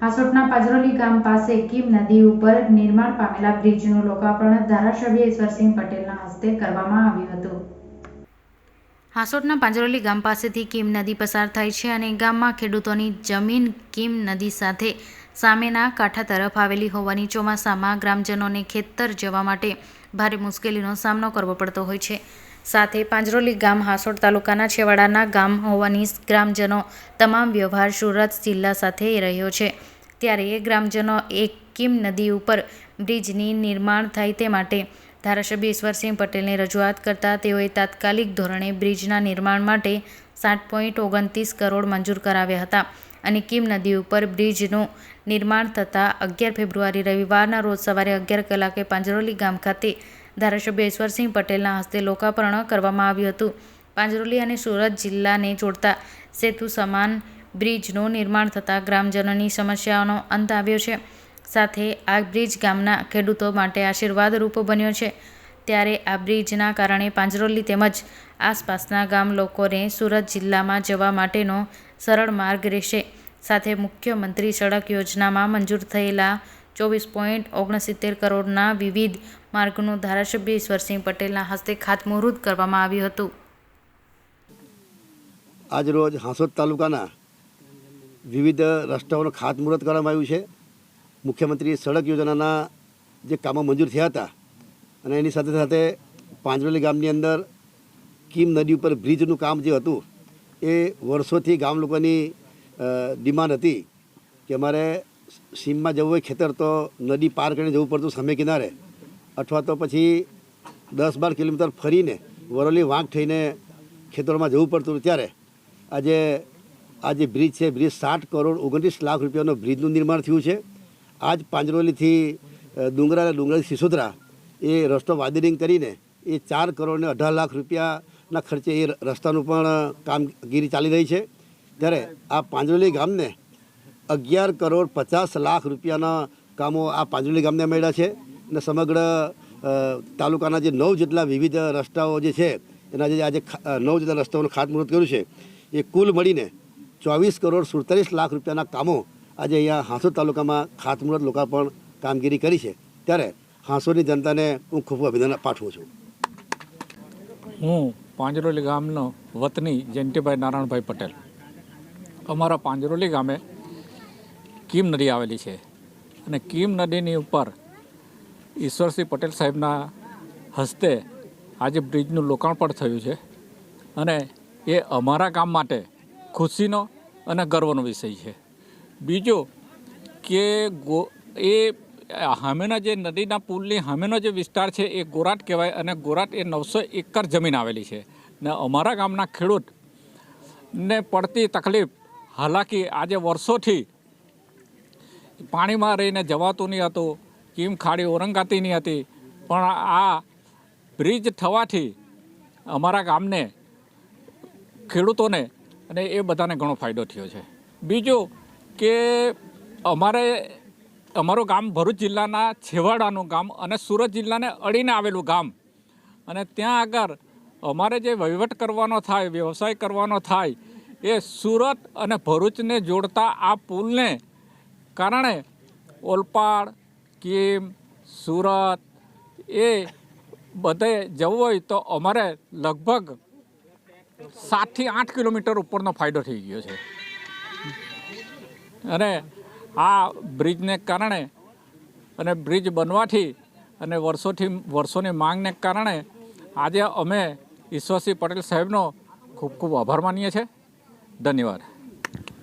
હાસોટના પાજરોલી ગામ પાસે કીમ નદી ઉપર નિર્માણ પામેલા બ્રિજનું લોકાર્પણ ધારાસભ્ય ઈશ્વરસિંહ પટેલના હસ્તે કરવામાં આવ્યું હતું. હાસોટના પાંજરોલી ગામ પાસેથી કીમ નદી પસાર થાય છે અને ગામમાં ખેડૂતોની જમીન કીમ નદી સાથે સામેના કાંઠા તરફ આવેલી હોવાની ચોમાસામાં ગ્રામજનોને ખેતર જવા માટે ભારે મુશ્કેલીનો સામનો કરવો પડતો હોય છે. સાથે પાંજરોલી ગામ હાસોડ તાલુકાના છેવાડાના ગામ હોવાની ગ્રામજનો તમામ વ્યવહાર સુરત જિલ્લા સાથે રહ્યો છે. ત્યારે એ ગ્રામજનો એક કિમ નદી ઉપર બ્રિજની નિર્માણ થાય તે માટે ધારાસભ્ય ઈશ્વરસિંહ પટેલને રજૂઆત કરતા તેઓએ તાત્કાલિક ધોરણે બ્રિજના નિર્માણ માટે સાત પોઈન્ટ ઓગણત્રીસ કરોડ મંજૂર કરાવ્યા હતા અને કિમ નદી ઉપર બ્રિજનું નિર્માણ થતાં અગિયાર ફેબ્રુઆરી રવિવારના રોજ સવારે અગિયાર કલાકે પાંજરોલી ગામ ખાતે ધારાસભ્ય ઈશ્વરસિંહ પટેલના હસ્તે લોકાર્પણ કરવામાં આવ્યું હતું. પાંજરોલી અને સુરત જિલ્લાને જોડતા સેતુ સમાન બ્રિજનું નિર્માણ થતાં ગ્રામજનોની સમસ્યાઓનો અંત આવ્યો છે. સાથે આ બ્રિજ ગામના ખેડૂતો માટે આશીર્વાદરૂપ બન્યો છે. ત્યારે આ બ્રિજના કારણે પાંજરોલી તેમજ આસપાસના ગામ લોકોને સુરત જિલ્લામાં જવા માટેનો સરળ માર્ગ રહેશે. સાથે મુખ્યમંત્રી સડક યોજનામાં મંજૂર થયેલા ચોવીસ પોઈન્ટ ઓગણસિત્તેર કરોડના વિવિધ માર્ગનું ધારાસભ્ય ઈશ્વરસિંહ પટેલના હસ્તે ખાતમુહૂર્ત કરવામાં આવ્યું હતું. આજરોજ હાંસોદ તાલુકાના વિવિધ રસ્તાઓનું ખાતમુહૂર્ત કરવામાં આવ્યું છે. મુખ્યમંત્રી સડક યોજનાના જે કામો મંજૂર થયા હતા અને એની સાથે સાથે પાંજરોલી ગામની અંદર કીમ નદી ઉપર બ્રિજનું કામ જે હતું એ વર્ષોથી ગામ લોકોની ડિમાન્ડ હતી કે અમારે સીમમાં જવું હોય ખેતર, તો નદી પાર કરીને જવું પડતું સામે કિનારે. અથવા તો પછી દસ બાર કિલોમીટર ફરીને વરોલી વાંક થઈને ખેતરોમાં જવું પડતું ત્યારે આજે આ જે બ્રિજ છે, બ્રિજ સાઠ કરોડ ઓગણત્રીસ લાખ રૂપિયાનો બ્રિજનું નિર્માણ થયું છે. આજ પાંજરોલીથી ડુંગરા અને ડુંગરાથી સિસોદરા એ રસ્તો વાદરિંગ કરીને એ ચાર કરોડ ને અઢાર લાખ રૂપિયાના ખર્ચે એ રસ્તાનું પણ કામગીરી ચાલી રહી છે. ત્યારે આ પાંજરોલી ગામને અગિયાર કરોડ પચાસ લાખ રૂપિયાના કામો આ પાંજરોલી ગામને મળ્યા છે અને સમગ્ર તાલુકાના જે નવ જેટલા વિવિધ રસ્તાઓ જે છે, એના જે આજે નવ જેટલા રસ્તાઓનું ખાતમુહૂર્ત કર્યું છે, એ કુલ મળીને ચોવીસ કરોડ સુડતાલીસ લાખ રૂપિયાના કામો આજે અહીંયા હાંસોદ તાલુકામાં ખાતમુહૂર્ત લોકાર્પણ કામગીરી કરી છે. ત્યારે હાંસોદની જનતાને હું ખૂબ અભિનંદન પાઠવું છું. હું પાંજરોલી ગામનો વતની જયંતિભાઈ નારાયણભાઈ પટેલ. અમારા પાંજરોલી ગામે કીમ નદી આવેલી છે. અને કીમ નદીની ઉપર ઈશ્વરસિંહ પટેલ સાહેબના હસ્તે આજે બ્રિજનું લોકાર્પણ થયું છે. અને એ અમારા ગામ માટે ખુશીનો અને ગર્વનો વિષય છે. બીજો કે ગો, એ સામેના જે નદીના પુલની સામેનો જે વિસ્તાર છે એ ગોરાટ કહેવાય અને ગોરાટ એ નવસો એકર જમીન આવેલી છે. ને અમારા ગામના ખેડૂતને પડતી તકલીફ, હાલાકી આજે વર્ષોથી પાણીમાં રહીને જવાતું નહીં હતું, કીમ ખાડી ઓરંગાતી નહીં હતી. પણ આ બ્રિજ થવાથી અમારા ગામને, ખેડૂતોને અને એ બધાને ઘણો ફાયદો થયો છે. બીજું કે અમારે, અમારું ગામ ભરૂચ જિલ્લાના છેવાડાનું ગામ અને સુરત જિલ્લાને અડીને આવેલું ગામ. અને ત્યાં આગળ અમારે જે વહીવટ કરવાનો થાય, વ્યવસાય કરવાનો થાય, એ સુરત અને ભરૂચને જોડતા આ પુલને કારણે ઓલપાડ, કીમ, સુરત એ બધે જવું હોય તો અમારે લગભગ સાતથી આઠ કિલોમીટર ઉપરનો ફાયદો થઈ ગયો છે. અને આ બ્રિજને કારણે અને બ્રિજ બનવાથી અને વર્ષોથી, વર્ષોની માંગને કારણે આજે અમે ઈશ્વરસિંહ પટેલ સાહેબનો ખૂબ ખૂબ આભાર માનીએ છીએ. ધન્યવાદ.